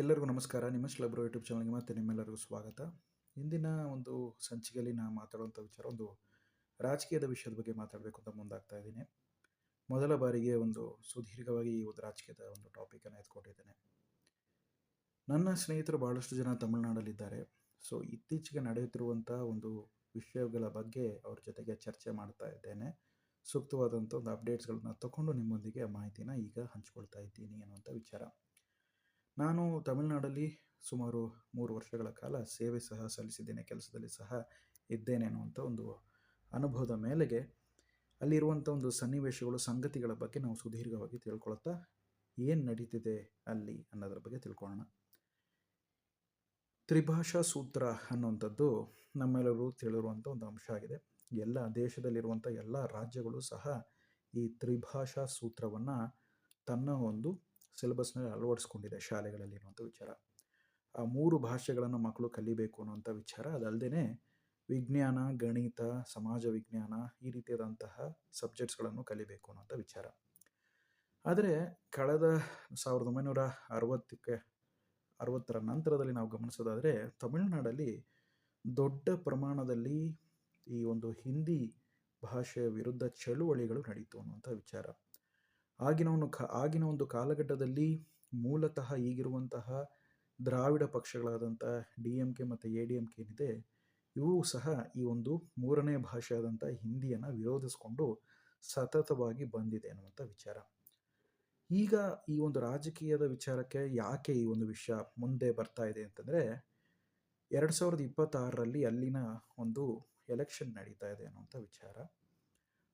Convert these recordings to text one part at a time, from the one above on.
ಎಲ್ಲರಿಗೂ ನಮಸ್ಕಾರ. ನಿಮ್ಮ ಶ್ಲಬ್ರು ಯೂಟ್ಯೂಬ್ ಚಾನಲ್ಗೆ ಮತ್ತೆ ನಿಮ್ಮೆಲ್ಲರಿಗೂ ಸ್ವಾಗತ. ಇಂದಿನ ಒಂದು ಸಂಚಿಕೆಯಲ್ಲಿ ನಾನು ಮಾತಾಡುವಂಥ ವಿಚಾರ ಒಂದು ರಾಜಕೀಯದ ವಿಷಯದ ಬಗ್ಗೆ ಮಾತಾಡಬೇಕು ಅಂತ ಮುಂದಾಗ್ತಾ ಇದ್ದೀನಿ. ಮೊದಲ ಬಾರಿಗೆ ಒಂದು ಸುದೀರ್ಘವಾಗಿ ಈ ಒಂದು ರಾಜಕೀಯದ ಒಂದು ಟಾಪಿಕನ್ನು ಎತ್ಕೊಂಡಿದ್ದೇನೆ. ನನ್ನ ಸ್ನೇಹಿತರು ಭಾಳಷ್ಟು ಜನ ತಮಿಳುನಾಡಲ್ಲಿದ್ದಾರೆ. ಸೊ ಇತ್ತೀಚೆಗೆ ನಡೆಯುತ್ತಿರುವಂಥ ಒಂದು ವಿಷಯಗಳ ಬಗ್ಗೆ ಅವ್ರ ಜೊತೆಗೆ ಚರ್ಚೆ ಮಾಡ್ತಾ ಇದ್ದೇನೆ. ಸೂಕ್ತವಾದಂಥ ಒಂದು ಅಪ್ಡೇಟ್ಸ್ಗಳನ್ನ ತಗೊಂಡು ನಿಮ್ಮೊಂದಿಗೆ ಮಾಹಿತಿನ ಈಗ ಹಂಚ್ಕೊಳ್ತಾ ಇದ್ದೀನಿ ಅನ್ನುವಂಥ ವಿಚಾರ. ನಾನು ತಮಿಳುನಾಡಲ್ಲಿ ಸುಮಾರು ಮೂರು ವರ್ಷಗಳ ಕಾಲ ಸೇವೆ ಸಹ ಸಲ್ಲಿಸಿದ್ದೇನೆ, ಕೆಲಸದಲ್ಲಿ ಸಹ ಇದ್ದೇನೆ ಅನ್ನುವಂಥ ಒಂದು ಅನುಭವದ ಮೇಲೆಗೆ ಅಲ್ಲಿರುವಂಥ ಒಂದು ಸನ್ನಿವೇಶಗಳು, ಸಂಗತಿಗಳ ಬಗ್ಗೆ ನಾವು ಸುದೀರ್ಘವಾಗಿ ತಿಳ್ಕೊಳ್ತಾ ಏನು ನಡೀತಿದೆ ಅಲ್ಲಿ ಅನ್ನೋದ್ರ ಬಗ್ಗೆ ತಿಳ್ಕೊಳ್ಳೋಣ ತ್ರಿಭಾಷಾ ಸೂತ್ರ ಅನ್ನುವಂಥದ್ದು ನಮ್ಮೆಲ್ಲರೂ ತಿಳಿರುವಂಥ ಒಂದು ಅಂಶ ಆಗಿದೆ. ಎಲ್ಲ ದೇಶದಲ್ಲಿರುವಂಥ ಎಲ್ಲ ರಾಜ್ಯಗಳು ಸಹ ಈ ತ್ರಿಭಾಷಾ ಸೂತ್ರವನ್ನು ತನ್ನ ಒಂದು ಸಿಲೆಬಸ್ನಲ್ಲಿ ಅಳವಡಿಸ್ಕೊಂಡಿದೆ ಶಾಲೆಗಳಲ್ಲಿ ಅನ್ನುವಂಥ ವಿಚಾರ. ಆ ಮೂರು ಭಾಷೆಗಳನ್ನು ಮಕ್ಕಳು ಕಲಿಬೇಕು ಅನ್ನುವಂಥ ವಿಚಾರ ಅದಲ್ಲದೆ ವಿಜ್ಞಾನ, ಗಣಿತ, ಸಮಾಜ ವಿಜ್ಞಾನ ಈ ರೀತಿಯಾದಂತಹ ಸಬ್ಜೆಕ್ಟ್ಸ್ಗಳನ್ನು ಕಲಿಬೇಕು ಅನ್ನುವಂಥ ವಿಚಾರ. ಆದರೆ ಕಳೆದ ಸಾವಿರದ ಒಂಬೈನೂರ ಅರವತ್ತಕ್ಕೆ, ಅರವತ್ತರ ನಂತರದಲ್ಲಿ ನಾವು ಗಮನಿಸೋದಾದರೆ ತಮಿಳುನಾಡಲ್ಲಿ ದೊಡ್ಡ ಪ್ರಮಾಣದಲ್ಲಿ ಈ ಒಂದು ಹಿಂದಿ ಭಾಷೆಯ ವಿರುದ್ಧ ಚಳುವಳಿಗಳು ನಡೀತು ಅನ್ನುವಂಥ ವಿಚಾರ. ಆಗಿನ ಒಂದು ಕ, ಆಗಿನ ಒಂದು ಕಾಲಘಟ್ಟದಲ್ಲಿ ಮೂಲತಃ ಈಗಿರುವಂತಹ ದ್ರಾವಿಡ ಪಕ್ಷಗಳಾದಂಥ ಡಿ ಎಂ ಕೆ ಮತ್ತು ಎ ಡಿ ಎಂ ಕೆ ಏನಿದೆ, ಇವು ಸಹ ಈ ಒಂದು ಮೂರನೇ ಭಾಷೆಯಾದಂಥ ಹಿಂದಿಯನ್ನು ವಿರೋಧಿಸಿಕೊಂಡು ಸತತವಾಗಿ ಬಂದಿದೆ ಅನ್ನುವಂಥ ವಿಚಾರ. ಈಗ ಈ ಒಂದು ರಾಜಕೀಯದ ವಿಚಾರಕ್ಕೆ ಯಾಕೆ ಈ ಒಂದು ವಿಷಯ ಮುಂದೆ ಬರ್ತಾ ಇದೆ ಅಂತಂದರೆ, ಎರಡು ಸಾವಿರದ ಇಪ್ಪತ್ತಾರರಲ್ಲಿ ಅಲ್ಲಿನ ಒಂದು ಎಲೆಕ್ಷನ್ ನಡೀತಾ ಇದೆ ಅನ್ನುವಂಥ ವಿಚಾರ.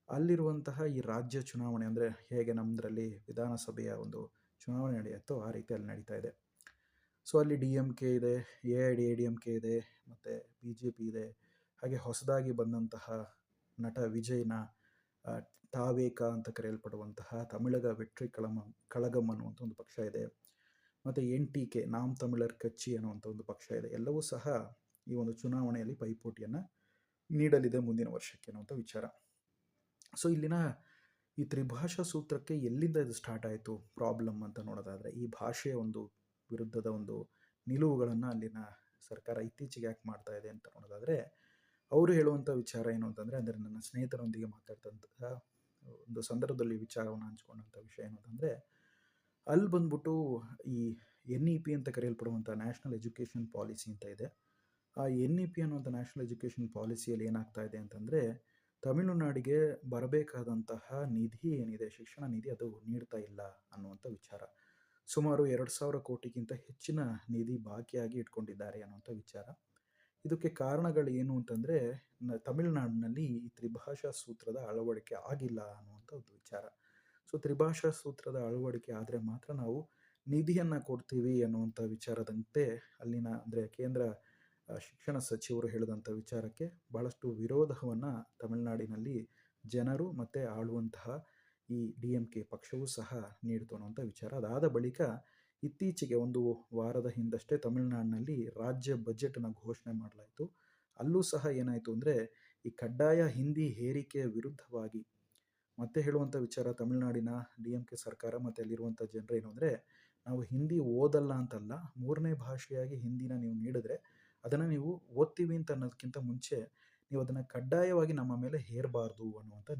ಅಲ್ಲಿರುವಂತಹ ಈ ರಾಜ್ಯ ಚುನಾವಣೆ ಅಂದರೆ ಹೇಗೆ ನಮ್ಮದರಲ್ಲಿ ವಿಧಾನಸಭೆಯ ಒಂದು ಚುನಾವಣೆ ನಡೆಯುತ್ತೋ ಆ ರೀತಿ ಅಲ್ಲಿ ನಡೀತಾ ಇದೆ. ಸೊ ಅಲ್ಲಿ ಡಿ ಎಂ ಕೆ ಇದೆ, A I D, A D M K ಇದೆ, ಮತ್ತು ಬಿ ಜೆ ಪಿ ಇದೆ. ಹಾಗೆ ಹೊಸದಾಗಿ ಬಂದಂತಹ ನಟ ವಿಜಯ್ನ ತಾವೇಕ ಅಂತ ಕರೆಯಲ್ಪಡುವಂತಹ ತಮಿಳಗ ವೆಟ್ರಿ ಕಳಮ ಕಳಗಮ್ ಅನ್ನುವಂಥ ಒಂದು ಪಕ್ಷ ಇದೆ. ಮತ್ತು N T K, Naam Tamilar Katchi ಅನ್ನುವಂಥ ಒಂದು ಪಕ್ಷ ಇದೆ. ಎಲ್ಲವೂ ಸಹ ಈ ಒಂದು ಚುನಾವಣೆಯಲ್ಲಿ ಪೈಪೋಟಿಯನ್ನು ನೀಡಲಿದೆ ಮುಂದಿನ ವರ್ಷಕ್ಕೆ ಅನ್ನುವಂಥ ವಿಚಾರ. ಸೊ ಇಲ್ಲಿನ ಈ ತ್ರಿಭಾಷಾ ಸೂತ್ರಕ್ಕೆ ಎಲ್ಲಿಂದ ಇದು ಸ್ಟಾರ್ಟ್ ಆಯಿತು? ಪ್ರಾಬ್ಲಮ್ ಅಂತ ನೋಡೋದಾದರೆ, ಈ ಭಾಷೆಯ ಒಂದು ವಿರುದ್ಧದ ಒಂದು ನಿಲುವುಗಳನ್ನು ಅಲ್ಲಿನ ಸರ್ಕಾರ ಇತ್ತೀಚೆಗೆ ಯಾಕೆ ಮಾಡ್ತಾ ಇದೆ ಅಂತ ನೋಡೋದಾದರೆ, ಅವರು ಹೇಳುವಂಥ ವಿಚಾರ ಏನು ಅಂತಂದರೆ, ಅಂದರೆ ನನ್ನ ಸ್ನೇಹಿತರೊಂದಿಗೆ ಮಾತಾಡ್ತಂತಹ ಒಂದು ಸಂದರ್ಭದಲ್ಲಿ ವಿಚಾರವನ್ನು ಹಂಚ್ಕೊಂಡಂಥ ವಿಷಯ ಏನು ಅಂತಂದರೆ, ಅಲ್ಲಿ ಬಂದ್ಬಿಟ್ಟು ಈ ಎನ್ ಇ ಪಿ ಅಂತ ಕರೆಯಲ್ಪಡುವಂಥ ನ್ಯಾಷನಲ್ ಎಜುಕೇಷನ್ ಪಾಲಿಸಿ ಅಂತ ಇದೆ. ಆ ಎನ್ ಇ ಪಿ ಅನ್ನುವಂಥ ನ್ಯಾಷನಲ್ ಎಜುಕೇಷನ್ ಪಾಲಿಸಿಯಲ್ಲಿ ಏನಾಗ್ತಾ ಇದೆ ಅಂತಂದರೆ ತಮಿಳುನಾಡಿಗೆ ಬರಬೇಕಾದಂತಹ ನಿಧಿ ಏನಿದೆ, ಶಿಕ್ಷಣ ನಿಧಿ ಅದು ನೀಡ್ತಾ ಇಲ್ಲ ಅನ್ನುವಂಥ ವಿಚಾರ. ಸುಮಾರು ಎರಡು ಸಾವಿರ ಕೋಟಿಗಿಂತ ಹೆಚ್ಚಿನ ನಿಧಿ ಬಾಕಿಯಾಗಿ ಇಟ್ಕೊಂಡಿದ್ದಾರೆ ಅನ್ನುವಂಥ ವಿಚಾರ. ಇದಕ್ಕೆ ಕಾರಣಗಳು ಏನು ಅಂತಂದರೆ ತಮಿಳುನಾಡಿನಲ್ಲಿ ಈ ತ್ರಿಭಾಷಾ ಸೂತ್ರದ ಅಳವಡಿಕೆ ಆಗಿಲ್ಲ ಅನ್ನುವಂಥ ಒಂದು ವಿಚಾರ. ಸೊ, ತ್ರಿಭಾಷಾ ಸೂತ್ರದ ಅಳವಡಿಕೆ ಆದರೆ ಮಾತ್ರ ನಾವು ನಿಧಿಯನ್ನು ಕೊಡ್ತೀವಿ ಅನ್ನುವಂಥ ವಿಚಾರದಂತೆ ಅಲ್ಲಿನ ಅಂದರೆ ಕೇಂದ್ರ ಶಿಕ್ಷಣ ಸಚಿವರು ಹೇಳಿದಂಥ ವಿಚಾರಕ್ಕೆ ಭಾಳಷ್ಟು ವಿರೋಧವನ್ನು ತಮಿಳುನಾಡಿನಲ್ಲಿ ಜನರು ಮತ್ತು ಆಳುವಂತಹ ಈ ಡಿ ಎಂ ಕೆ ಪಕ್ಷವೂ ಸಹ ನೀಡಿತು ಅನ್ನುವಂಥ ವಿಚಾರ. ಅದಾದ ಬಳಿಕ ಇತ್ತೀಚೆಗೆ ಒಂದು ವಾರದ ಹಿಂದಷ್ಟೇ ತಮಿಳುನಾಡಿನಲ್ಲಿ ರಾಜ್ಯ ಬಜೆಟನ್ನು ಘೋಷಣೆ ಮಾಡಲಾಯಿತು. ಅಲ್ಲೂ ಸಹ ಏನಾಯಿತು ಅಂದರೆ ಈ ಕಡ್ಡಾಯ ಹಿಂದಿ ಹೇರಿಕೆಯ ವಿರುದ್ಧವಾಗಿ ಮತ್ತೆ ಹೇಳುವಂಥ ವಿಚಾರ ತಮಿಳುನಾಡಿನ ಡಿ ಎಂ ಕೆ ಸರ್ಕಾರ ಮತ್ತು ಅಲ್ಲಿರುವಂಥ ಜನರು ಏನು ಅಂದರೆ ನಾವು ಹಿಂದಿ ಓದಲ್ಲ ಅಂತಲ್ಲ ಮೂರನೇ ಭಾಷೆಯಾಗಿ ಹಿಂದಿನ ನೀವು ನೀಡಿದ್ರೆ ಅದನ್ನು ನೀವು ಓದ್ತೀವಿ ಅಂತ ಅನ್ನೋದಕ್ಕಿಂತ ಮುಂಚೆ ನೀವು ಅದನ್ನು ಕಡ್ಡಾಯವಾಗಿ ನಮ್ಮ ಮೇಲೆ ಹೇರಬಾರ್ದು ಅನ್ನುವಂಥ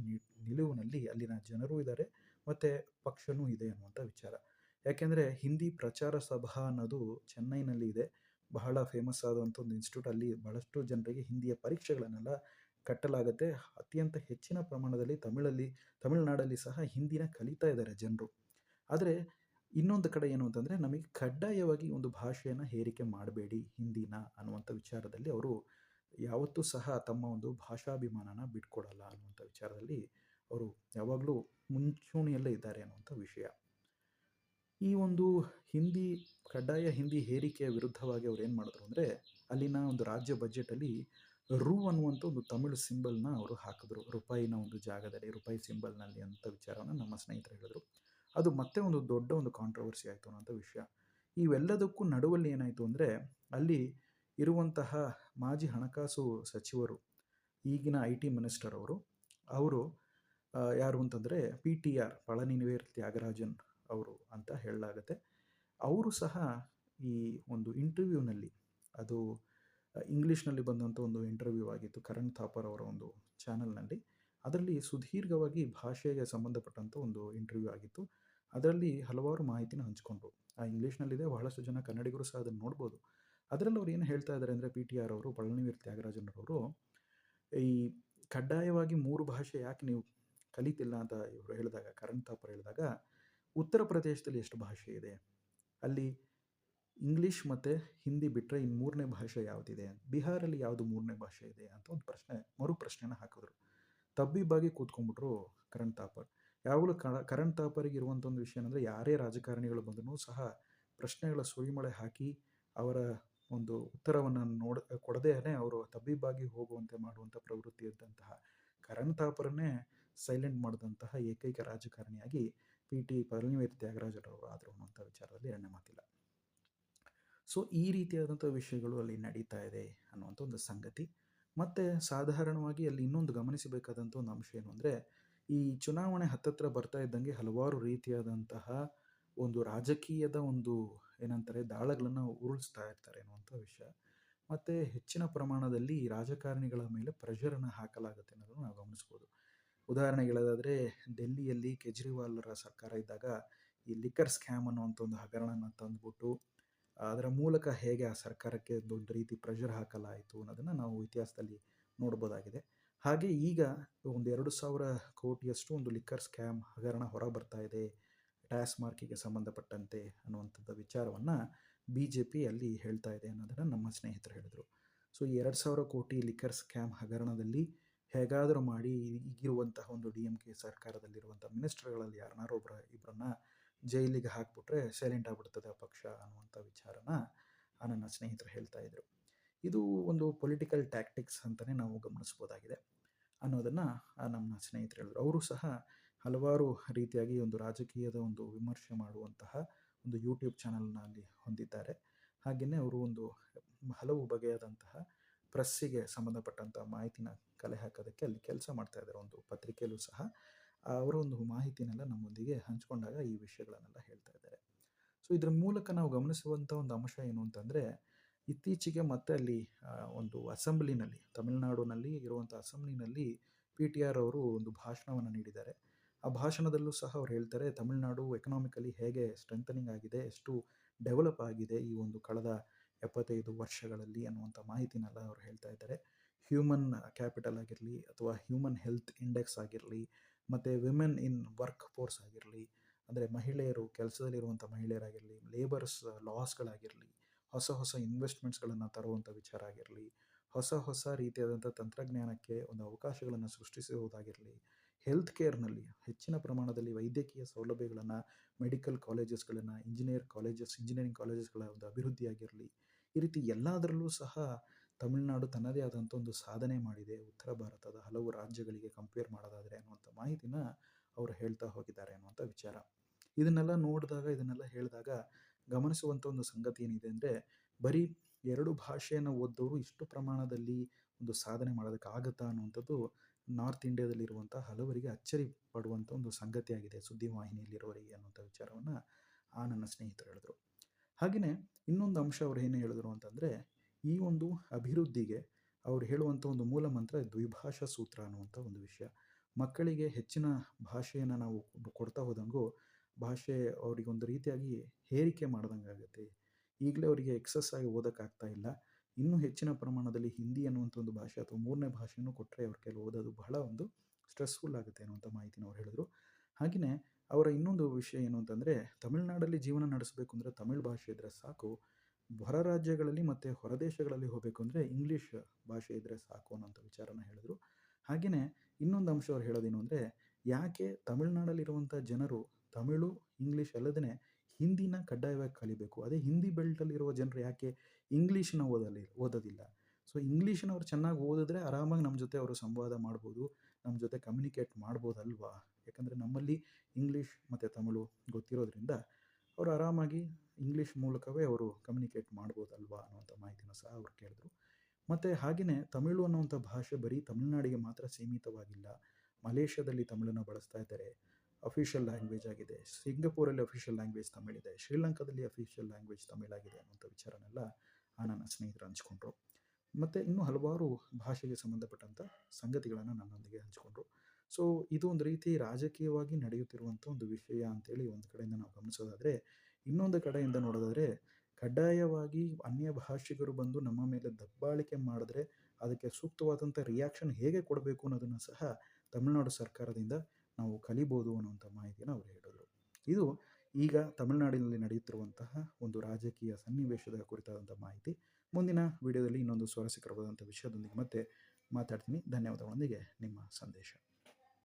ನಿಲುವಿನಲ್ಲಿ ಅಲ್ಲಿನ ಜನರು ಇದ್ದಾರೆ ಮತ್ತು ಪಕ್ಷನೂ ಇದೆ ಅನ್ನುವಂಥ ವಿಚಾರ. ಯಾಕೆಂದರೆ ಹಿಂದಿ ಪ್ರಚಾರ ಸಭಾ ಅನ್ನೋದು ಚೆನ್ನೈನಲ್ಲಿ ಇದೆ. ಬಹಳ ಫೇಮಸ್ ಆದಂಥ ಒಂದು ಇನ್ಸ್ಟಿಟ್ಯೂಟ್ ಅಲ್ಲಿ ಬಹಳಷ್ಟು ಜನರಿಗೆ ಹಿಂದಿಯ ಪರೀಕ್ಷೆಗಳನ್ನೆಲ್ಲ ಕಟ್ಟಲಾಗುತ್ತೆ. ಅತ್ಯಂತ ಹೆಚ್ಚಿನ ಪ್ರಮಾಣದಲ್ಲಿ ತಮಿಳಲ್ಲಿ, ತಮಿಳುನಾಡಲ್ಲಿ ಸಹ ಹಿಂದಿನ ಕಲಿತಾ ಇದ್ದಾರೆ ಜನರು. ಆದರೆ ಇನ್ನೊಂದು ಕಡೆ ಏನು ಅಂತಂದರೆ, ನಮಗೆ ಕಡ್ಡಾಯವಾಗಿ ಒಂದು ಭಾಷೆಯನ್ನು ಹೇರಿಕೆ ಮಾಡಬೇಡಿ ಹಿಂದಿನ ಅನ್ನುವಂಥ ವಿಚಾರದಲ್ಲಿ ಅವರು ಯಾವತ್ತೂ ಸಹ ತಮ್ಮ ಒಂದು ಭಾಷಾಭಿಮಾನನ ಬಿಟ್ಕೊಡಲ್ಲ ಅನ್ನುವಂಥ ವಿಚಾರದಲ್ಲಿ ಅವರು ಯಾವಾಗಲೂ ಮುಂಚೂಣಿಯಲ್ಲೇ ಇದ್ದಾರೆ ಅನ್ನುವಂಥ ವಿಷಯ. ಈ ಒಂದು ಹಿಂದಿ, ಕಡ್ಡಾಯ ಹಿಂದಿ ಹೇರಿಕೆಯ ವಿರುದ್ಧವಾಗಿ ಅವ್ರು ಏನು ಮಾಡಿದ್ರು ಅಂದರೆ, ಅಲ್ಲಿನ ಒಂದು ರಾಜ್ಯ ಬಜೆಟಲ್ಲಿ ರು ಅನ್ನುವಂಥ ಒಂದು ತಮಿಳು ಸಿಂಬಲ್ನ ಅವರು ಹಾಕಿದ್ರು. ರೂಪಾಯಿನ ಒಂದು ಜಾಗದಲ್ಲಿ, ರೂಪಾಯಿ ಸಿಂಬಲ್ನಲ್ಲಿ ಅಂತ ವಿಚಾರವನ್ನು ನಮ್ಮ ಸ್ನೇಹಿತರು ಹೇಳಿದ್ರು. ಅದು ಮತ್ತೆ ಒಂದು ದೊಡ್ಡ ಒಂದು ಕಾಂಟ್ರವರ್ಸಿ ಆಯಿತು ಅನ್ನೋಂಥ ವಿಷಯ. ಇವೆಲ್ಲದಕ್ಕೂ ನಡುವಲ್ಲಿ ಏನಾಯಿತು ಅಂದರೆ, ಅಲ್ಲಿ ಇರುವಂತಹ ಮಾಜಿ ಹಣಕಾಸು ಸಚಿವರು, ಈಗಿನ ಐ ಟಿ ಮಿನಿಸ್ಟರ್ ಅವರು ಅವರು ಯಾರು ಅಂತಂದರೆ P T R Palanivel Thiagarajan ಅವರು ಅಂತ ಹೇಳಲಾಗತ್ತೆ. ಅವರು ಸಹ ಈ ಒಂದು ಇಂಟರ್ವ್ಯೂನಲ್ಲಿ ಅದು ಇಂಗ್ಲೀಷ್ನಲ್ಲಿ ಬಂದಂಥ ಒಂದು ಇಂಟರ್ವ್ಯೂ ಆಗಿತ್ತು, ಕರಣ್ ಥಾಪರ್ ಅವರ ಒಂದು ಚಾನಲ್ನಲ್ಲಿ ಅದರಲ್ಲಿ ಸುದೀರ್ಘವಾಗಿ ಭಾಷೆಗೆ ಸಂಬಂಧಪಟ್ಟಂಥ ಒಂದು ಇಂಟರ್ವ್ಯೂ ಆಗಿತ್ತು. ಅದರಲ್ಲಿ ಹಲವಾರು ಮಾಹಿತಿನ ಹಂಚಿಕೊಂಡ್ರು. ಆ ಇಂಗ್ಲೀಷ್ನಲ್ಲಿದೆ, ಬಹಳಷ್ಟು ಜನ ಕನ್ನಡಿಗರು ಸಹ ಅದನ್ನು ನೋಡ್ಬೋದು. ಅದರಲ್ಲಿ ಅವ್ರು ಏನು ಹೇಳ್ತಾ ಇದ್ದಾರೆ ಅಂದರೆ ಪಿ ಟಿ ಆರ್ ಅವರು, ಪಳನಿವೀರ್ ತ್ಯಾಗರಾಜನವರು ಈ ಕಡ್ಡಾಯವಾಗಿ ಮೂರು ಭಾಷೆ ಯಾಕೆ ನೀವು ಕಲಿತಿಲ್ಲ ಅಂತ ಇವರು ಹೇಳಿದಾಗ, ಕರಣ್ ತಾಪರ್ ಹೇಳಿದಾಗ, ಉತ್ತರ ಪ್ರದೇಶದಲ್ಲಿ ಎಷ್ಟು ಭಾಷೆ ಇದೆ? ಅಲ್ಲಿ ಇಂಗ್ಲೀಷ್ ಮತ್ತು ಹಿಂದಿ ಬಿಟ್ಟರೆ ಇನ್ನು ಮೂರನೇ ಭಾಷೆ ಯಾವುದಿದೆ? ಬಿಹಾರಲ್ಲಿ ಯಾವುದು ಮೂರನೇ ಭಾಷೆ ಇದೆ? ಅಂತ ಒಂದು ಪ್ರಶ್ನೆ ಮರು ಪ್ರಶ್ನೆನ ಹಾಕಿದ್ರು. ತಬ್ಬಿಬ್ಬಾಗಿ ಕೂತ್ಕೊಂಡ್ಬಿಟ್ರು ಕರಣ್ ಥಾಪರ್. ಯಾವಾಗಲೂ ಕರಣ್ ತಾಪರಿಗೆ ಇರುವಂಥ ಒಂದು ವಿಷಯ ಏನಂದರೆ, ಯಾರೇ ರಾಜಕಾರಣಿಗಳು ಬಂದರೂ ಸಹ ಪ್ರಶ್ನೆಗಳ ಸುರಿಮಳೆ ಹಾಕಿ ಅವರ ಒಂದು ಉತ್ತರವನ್ನು ನೋಡ ಕೊಡದೇನೆ ಅವರು ತಬ್ಬಿಬ್ಬಾಗಿ ಹೋಗುವಂತೆ ಮಾಡುವಂಥ ಪ್ರವೃತ್ತಿ ಇದ್ದಂತಹ ಕರಣ್ ತಾಪರನ್ನೇ ಸೈಲೆಂಟ್ ಮಾಡಿದಂತಹ ಏಕೈಕ ರಾಜಕಾರಣಿಯಾಗಿ ಪಿ ಟಿ ಪಳನಿವೇರ್ ತ್ಯಾಗರಾಜರವರು ಆದರು ಅನ್ನುವಂಥ ವಿಚಾರದಲ್ಲಿ ಎಣ್ಣೆ ಮಾತಿಲ್ಲ. ಸೊ ಈ ರೀತಿಯಾದಂಥ ವಿಷಯಗಳು ಅಲ್ಲಿ ನಡೀತಾ ಇದೆ ಅನ್ನುವಂಥ ಒಂದು ಸಂಗತಿ. ಮತ್ತು ಸಾಧಾರಣವಾಗಿ ಅಲ್ಲಿ ಇನ್ನೊಂದು ಗಮನಿಸಬೇಕಾದಂಥ ಒಂದು ಅಂಶ ಏನು ಅಂದರೆ ಈ ಚುನಾವಣೆ ಹತ್ತತ್ರ ಬರ್ತಾ ಇದ್ದಂಗೆ ಹಲವಾರು ರೀತಿಯಾದಂತಹ ಒಂದು ರಾಜಕೀಯದ ಒಂದು ಏನಂತಾರೆ, ದಾಳಗಳನ್ನು ಉರುಳಿಸ್ತಾ ಇರ್ತಾರೆ ಅನ್ನುವಂಥ ವಿಷಯ. ಮತ್ತು ಹೆಚ್ಚಿನ ಪ್ರಮಾಣದಲ್ಲಿ ರಾಜಕಾರಣಿಗಳ ಮೇಲೆ ಪ್ರೆಷರನ್ನು ಹಾಕಲಾಗುತ್ತೆ ಅನ್ನೋದನ್ನು ನಾವು ಗಮನಿಸ್ಬೋದು. ಉದಾಹರಣೆಗೆ ಹೇಳೋದಾದರೆ, ಡೆಲ್ಲಿಯಲ್ಲಿ ಕೇಜ್ರಿವಾಲ್ರ ಸರ್ಕಾರ ಇದ್ದಾಗ ಈ ಲಿಕ್ಕರ್ ಸ್ಕ್ಯಾಮ್ ಅನ್ನುವಂಥ ಒಂದು ಹಗರಣನ ತಂದುಬಿಟ್ಟು, ಅದರ ಮೂಲಕ ಹೇಗೆ ಆ ಸರ್ಕಾರಕ್ಕೆ ದೊಡ್ಡ ರೀತಿ ಪ್ರೆಷರ್ ಹಾಕಲಾಯಿತು ಅನ್ನೋದನ್ನು ನಾವು ಇತಿಹಾಸದಲ್ಲಿ ನೋಡ್ಬೋದಾಗಿದೆ. ಹಾಗೆ ಈಗ ಒಂದು ಎರಡು ಸಾವಿರ ಕೋಟಿಯಷ್ಟು ಒಂದು ಲಿಕ್ಕರ್ ಸ್ಕ್ಯಾಮ್ ಹಗರಣ ಹೊರ ಬರ್ತಾ ಇದೆ ಟ್ಯಾಕ್ಸ್ ಮಾರ್ಕಿಗೆ ಸಂಬಂಧಪಟ್ಟಂತೆ ಅನ್ನುವಂಥದ್ದು ವಿಚಾರವನ್ನು ಬಿ ಜೆ ಪಿ ಅಲ್ಲಿ ಹೇಳ್ತಾ ಇದೆ ಅನ್ನೋದನ್ನು ನಮ್ಮ ಸ್ನೇಹಿತರು ಹೇಳಿದರು. ಸೊ ಈ ಎರಡು ಸಾವಿರ ಕೋಟಿ ಲಿಕ್ಕರ್ ಸ್ಕ್ಯಾಮ್ ಹಗರಣದಲ್ಲಿ ಹೇಗಾದರೂ ಮಾಡಿ ಈಗಿರುವಂತಹ ಒಂದು ಡಿ ಎಂ ಕೆ ಸರ್ಕಾರದಲ್ಲಿರುವಂಥ ಮಿನಿಸ್ಟರ್ಗಳಲ್ಲಿ ಯಾರನ್ನಾರು ಒಬ್ಬರ ಇಬ್ಬರನ್ನ ಜೈಲಿಗೆ ಹಾಕ್ಬಿಟ್ರೆ ಸೈಲೆಂಟ್ ಆಗಿಬಿಡ್ತದೆ ಆ ಪಕ್ಷ ಅನ್ನುವಂಥ ವಿಚಾರನ ನನ್ನ ಸ್ನೇಹಿತರು ಹೇಳ್ತಾ ಇದ್ರು ಇದು ಒಂದು ಪೊಲಿಟಿಕಲ್ ಟ್ಯಾಕ್ಟಿಕ್ಸ್ ಅಂತಲೇ ನಾವು ಗಮನಿಸ್ಬೋದಾಗಿದೆ ಅನ್ನೋದನ್ನು ನಮ್ಮ ಸ್ನೇಹಿತರು ಹೇಳಿದ್ರು. ಅವರು ಸಹ ಹಲವಾರು ರೀತಿಯಾಗಿ ಒಂದು ರಾಜಕೀಯದ ಒಂದು ವಿಮರ್ಶೆ ಮಾಡುವಂತಹ ಒಂದು ಯೂಟ್ಯೂಬ್ ಚಾನಲ್ನ ಅಲ್ಲಿ ಹೊಂದಿದ್ದಾರೆ. ಹಾಗೆಯೇ ಅವರು ಒಂದು ಹಲವು ಬಗೆಯಾದಂತಹ ಪ್ರೆಸ್ಸಿಗೆ ಸಂಬಂಧಪಟ್ಟಂಥ ಮಾಹಿತಿನ ಕಲೆ ಹಾಕೋದಕ್ಕೆ ಅಲ್ಲಿ ಕೆಲಸ ಮಾಡ್ತಾ ಇದ್ದಾರೆ ಒಂದು ಪತ್ರಿಕೆಯಲ್ಲೂ ಸಹ. ಅವರ ಒಂದು ಮಾಹಿತಿನೆಲ್ಲ ನಮ್ಮೊಂದಿಗೆ ಹಂಚ್ಕೊಂಡಾಗ ಈ ವಿಷಯಗಳನ್ನೆಲ್ಲ ಹೇಳ್ತಾ ಇದ್ದಾರೆ. ಸೊ ಇದರ ಮೂಲಕ ನಾವು ಗಮನಿಸುವಂಥ ಒಂದು ಅಂಶ ಏನು ಅಂತಂದರೆ ಇತ್ತೀಚೆಗೆ ಮತ್ತೆ ಅಲ್ಲಿ ಒಂದು ಅಸೆಂಬ್ಲಿನಲ್ಲಿ, ತಮಿಳುನಾಡಿನಲ್ಲಿ ಇರುವಂಥ ಅಸೆಂಬ್ಲಿನಲ್ಲಿ ಪಿ ಟಿ ಆರ್ ಅವರು ಒಂದು ಭಾಷಣವನ್ನು ನೀಡಿದ್ದಾರೆ. ಆ ಭಾಷಣದಲ್ಲೂ ಸಹ ಅವ್ರು ಹೇಳ್ತಾರೆ, ತಮಿಳುನಾಡು ಎಕನಾಮಿಕಲಿ ಹೇಗೆ ಸ್ಟ್ರೆಂಥನಿಂಗ್ ಆಗಿದೆ, ಎಷ್ಟು ಡೆವಲಪ್ ಆಗಿದೆ ಈ ಒಂದು ಕಳೆದ ಎಪ್ಪತ್ತೈದು ವರ್ಷಗಳಲ್ಲಿ ಅನ್ನುವಂಥ ಮಾಹಿತಿನೆಲ್ಲ ಅವ್ರು ಹೇಳ್ತಾ ಇದ್ದಾರೆ. ಹ್ಯೂಮನ್ ಕ್ಯಾಪಿಟಲ್ ಆಗಿರಲಿ ಅಥವಾ ಹ್ಯೂಮನ್ ಹೆಲ್ತ್ ಇಂಡೆಕ್ಸ್ ಆಗಿರಲಿ, ಮತ್ತು ವಿಮೆನ್ ಇನ್ ವರ್ಕ್ ಫೋರ್ಸ್ ಆಗಿರಲಿ, ಅಂದರೆ ಮಹಿಳೆಯರು ಕೆಲಸದಲ್ಲಿರುವಂಥ ಮಹಿಳೆಯರಾಗಿರಲಿ ಲೇಬರ್ಸ್ ಲಾಸ್ಗಳಾಗಿರಲಿ ಹೊಸ ಹೊಸ ಇನ್ವೆಸ್ಟ್ಮೆಂಟ್ಸ್ಗಳನ್ನು ತರುವಂಥ ವಿಚಾರ ಆಗಿರಲಿ, ಹೊಸ ಹೊಸ ರೀತಿಯಾದಂಥ ತಂತ್ರಜ್ಞಾನಕ್ಕೆ ಒಂದು ಅವಕಾಶಗಳನ್ನು ಸೃಷ್ಟಿಸುವುದಾಗಿರಲಿ ಹೆಲ್ತ್ ಕೇರ್ನಲ್ಲಿ ಹೆಚ್ಚಿನ ಪ್ರಮಾಣದಲ್ಲಿ ವೈದ್ಯಕೀಯ ಸೌಲಭ್ಯಗಳನ್ನು ಮೆಡಿಕಲ್ ಕಾಲೇಜಸ್ಗಳನ್ನು ಇಂಜಿನಿಯರ್ ಕಾಲೇಜಸ್ ಇಂಜಿನಿಯರಿಂಗ್ ಕಾಲೇಜಸ್ಗಳ ಒಂದು ಅಭಿವೃದ್ಧಿಯಾಗಿರಲಿ ಈ ರೀತಿ ಎಲ್ಲದರಲ್ಲೂ ಸಹ ತಮಿಳುನಾಡು ತನ್ನದೇ ಆದಂಥ ಒಂದು ಸಾಧನೆ ಮಾಡಿದೆ. ಉತ್ತರ ಭಾರತದ ಹಲವು ರಾಜ್ಯಗಳಿಗೆ ಕಂಪೇರ್ ಮಾಡೋದಾದರೆ ಅನ್ನುವಂಥ ಮಾಹಿತಿನ ಅವರು ಹೇಳ್ತಾ ಹೋಗಿದ್ದಾರೆ ಅನ್ನುವಂಥ ವಿಚಾರ. ಇದನ್ನೆಲ್ಲ ನೋಡಿದಾಗ, ಇದನ್ನೆಲ್ಲ ಹೇಳಿದಾಗ ಗಮನಿಸುವಂಥ ಒಂದು ಸಂಗತಿ ಏನಿದೆ ಅಂದರೆ, ಬರೀ ಎರಡು ಭಾಷೆಯನ್ನು ಓದ್ದವರು ಇಷ್ಟು ಪ್ರಮಾಣದಲ್ಲಿ ಒಂದು ಸಾಧನೆ ಮಾಡೋದಕ್ಕೆ ಆಗುತ್ತಾ ಅನ್ನುವಂಥದ್ದು ನಾರ್ತ್ ಇಂಡಿಯಾದಲ್ಲಿರುವಂಥ ಹಲವರಿಗೆ ಅಚ್ಚರಿ ಪಡುವಂಥ ಒಂದು ಸಂಗತಿಯಾಗಿದೆ ಸುದ್ದಿವಾಹಿನಿಯಲ್ಲಿರುವವರಿಗೆ ಅನ್ನುವಂಥ ವಿಚಾರವನ್ನು ಆ ನನ್ನ ಸ್ನೇಹಿತರು ಹೇಳಿದ್ರು. ಹಾಗೆಯೇ ಇನ್ನೊಂದು ಅಂಶ ಅವರು ಏನು ಹೇಳಿದ್ರು ಅಂತಂದರೆ, ಈ ಒಂದು ಅಭಿವೃದ್ಧಿಗೆ ಅವ್ರು ಹೇಳುವಂಥ ಒಂದು ಮೂಲ ಮಂತ್ರ ದ್ವಿಭಾಷಾ ಸೂತ್ರ ಅನ್ನುವಂಥ ಒಂದು ವಿಷಯ. ಮಕ್ಕಳಿಗೆ ಹೆಚ್ಚಿನ ಭಾಷೆಯನ್ನು ನಾವು ಕೊಡ್ತಾ ಹೋದಂಗೂ ಭಾಷೆ ಅವರಿಗೆ ಒಂದು ರೀತಿಯಾಗಿ ಹೇರಿಕೆ ಮಾಡ್ದಂಗೆ ಆಗುತ್ತೆ. ಈಗಲೇ ಅವರಿಗೆ ಎಕ್ಸಸ್ ಆಗಿ ಓದೋಕ್ಕಾಗ್ತಾ ಇಲ್ಲ. ಇನ್ನೂ ಹೆಚ್ಚಿನ ಪ್ರಮಾಣದಲ್ಲಿ ಹಿಂದಿ ಅನ್ನುವಂಥ ಒಂದು ಭಾಷೆ ಅಥವಾ ಮೂರನೇ ಭಾಷೆಯನ್ನು ಕೊಟ್ಟರೆ ಅವ್ರ ಕೈಲಿ ಓದೋದು ಬಹಳ ಒಂದು ಸ್ಟ್ರೆಸ್ಫುಲ್ ಆಗುತ್ತೆ ಅನ್ನುವಂಥ ಮಾಹಿತಿನ ಅವ್ರು ಹೇಳಿದ್ರು. ಹಾಗೆಯೇ ಅವರ ಇನ್ನೊಂದು ವಿಷಯ ಏನು ಅಂತಂದರೆ, ತಮಿಳ್ನಾಡಲ್ಲಿ ಜೀವನ ನಡೆಸಬೇಕು ಅಂದರೆ ತಮಿಳ್ ಭಾಷೆ ಇದ್ದರೆ ಸಾಕು. ಹೊರ ರಾಜ್ಯಗಳಲ್ಲಿ ಮತ್ತು ಹೊರದೇಶಗಳಲ್ಲಿ ಹೋಗಬೇಕು ಅಂದರೆ ಇಂಗ್ಲೀಷ್ ಭಾಷೆ ಇದ್ದರೆ ಸಾಕು ಅನ್ನೋಂಥ ವಿಚಾರನ ಹೇಳಿದ್ರು. ಹಾಗೆಯೇ ಇನ್ನೊಂದು ಅಂಶ ಅವ್ರು ಹೇಳೋದೇನು ಅಂದರೆ, ಯಾಕೆ ತಮಿಳ್ನಾಡಲ್ಲಿರುವಂಥ ಜನರು ತಮಿಳು, ಇಂಗ್ಲೀಷ್ ಅಲ್ಲದೇ ಹಿಂದಿನ ಕಡ್ಡಾಯವಾಗಿ ಕಲಿಬೇಕು. ಅದೇ ಹಿಂದಿ ಬೆಲ್ಟಲ್ಲಿರುವ ಜನರು ಯಾಕೆ ಇಂಗ್ಲೀಷನ್ನ ಓದಲಿ, ಓದೋದಿಲ್ಲ? ಸೊ ಇಂಗ್ಲೀಷನ್ನ ಅವ್ರು ಚೆನ್ನಾಗಿ ಓದಿದ್ರೆ ಆರಾಮಾಗಿ ನಮ್ಮ ಜೊತೆ ಅವರು ಸಂವಾದ ಮಾಡ್ಬೋದು, ನಮ್ಮ ಜೊತೆ ಕಮ್ಯುನಿಕೇಟ್ ಮಾಡ್ಬೋದಲ್ವಾ? ಯಾಕಂದರೆ ನಮ್ಮಲ್ಲಿ ಇಂಗ್ಲೀಷ್ ಮತ್ತು ತಮಿಳು ಗೊತ್ತಿರೋದ್ರಿಂದ ಅವರು ಆರಾಮಾಗಿ ಇಂಗ್ಲೀಷ್ ಮೂಲಕವೇ ಅವರು ಕಮ್ಯುನಿಕೇಟ್ ಮಾಡ್ಬೋದಲ್ವಾ ಅನ್ನುವಂಥ ಮಾಹಿತಿನ ಸಹ ಅವ್ರು ಕೇಳಿದ್ರು. ಮತ್ತು ಹಾಗೆಯೇ ತಮಿಳು ಅನ್ನುವಂಥ ಭಾಷೆ ಬರೀ ತಮಿಳುನಾಡಿಗೆ ಮಾತ್ರ ಸೀಮಿತವಾಗಿಲ್ಲ. ಮಲೇಷ್ಯಾದಲ್ಲಿ ತಮಿಳನ್ನು ಬಳಸ್ತಾ ಇದ್ದಾರೆ. ಅಫಿಷಿಯಲ್ ಲ್ಯಾಂಗ್ವೇಜ್ ಆಗಿದೆ. ಸಿಂಗಪೂರಲ್ಲಿ ಅಫಿಷಿಯಲ್ ಲ್ಯಾಂಗ್ವೇಜ್ ತಮಿಳಿದೆ ಶ್ರೀಲಂಕಾದಲ್ಲಿ ಅಫಿಷಿಯಲ್ ಲ್ಯಾಂಗ್ವೇಜ್ ತಮಿಳಾಗಿದೆ ಅನ್ನೋಂಥ ವಿಚಾರನೆಲ್ಲ ಆ ನನ್ನ ಸ್ನೇಹಿತರು ಹಂಚ್ಕೊಂಡ್ರು. ಮತ್ತು ಇನ್ನೂ ಹಲವಾರು ಭಾಷೆಗೆ ಸಂಬಂಧಪಟ್ಟಂಥ ಸಂಗತಿಗಳನ್ನು ನನ್ನೊಂದಿಗೆ ಹಂಚಿಕೊಂಡ್ರು. ಸೊ ಇದು ಒಂದು ರೀತಿ ರಾಜಕೀಯವಾಗಿ ನಡೆಯುತ್ತಿರುವಂಥ ಒಂದು ವಿಷಯ ಅಂತೇಳಿ ಒಂದು ಕಡೆಯಿಂದ ನಾವು ಗಮನಿಸೋದಾದರೆ, ಇನ್ನೊಂದು ಕಡೆಯಿಂದ ನೋಡೋದಾದರೆ, ಕಡ್ಡಾಯವಾಗಿ ಅನ್ಯ ಭಾಷಿಗರು ಬಂದು ನಮ್ಮ ಮೇಲೆ ದಬ್ಬಾಳಿಕೆ ಮಾಡಿದ್ರೆ, ಅದಕ್ಕೆ ಸೂಕ್ತವಾದಂಥ ರಿಯಾಕ್ಷನ್ ಹೇಗೆ ಕೊಡಬೇಕು ಅನ್ನೋದನ್ನು ಸಹ ತಮಿಳುನಾಡು ಸರ್ಕಾರದಿಂದ ನಾವು ಕಲಿಬೋದು ಅನ್ನುವಂಥ ಮಾಹಿತಿಯನ್ನು ಅವರು ಹೇಳಿದರು. ಇದು ಈಗ ತಮಿಳುನಾಡಿನಲ್ಲಿ ನಡೆಯುತ್ತಿರುವಂತಹ ಒಂದು ರಾಜಕೀಯ ಸನ್ನಿವೇಶದ ಕುರಿತಾದಂಥ ಮಾಹಿತಿ. ಮುಂದಿನ ವಿಡಿಯೋದಲ್ಲಿ ಇನ್ನೊಂದು ಸ್ವಾರಸ್ಯಕರವಾದಂಥ ವಿಷಯದೊಂದಿಗೆ ಮತ್ತೆ ಮಾತಾಡ್ತೀನಿ. ಧನ್ಯವಾದಗಳೊಂದಿಗೆ ನಿಮ್ಮ ಸಂದೇಶ.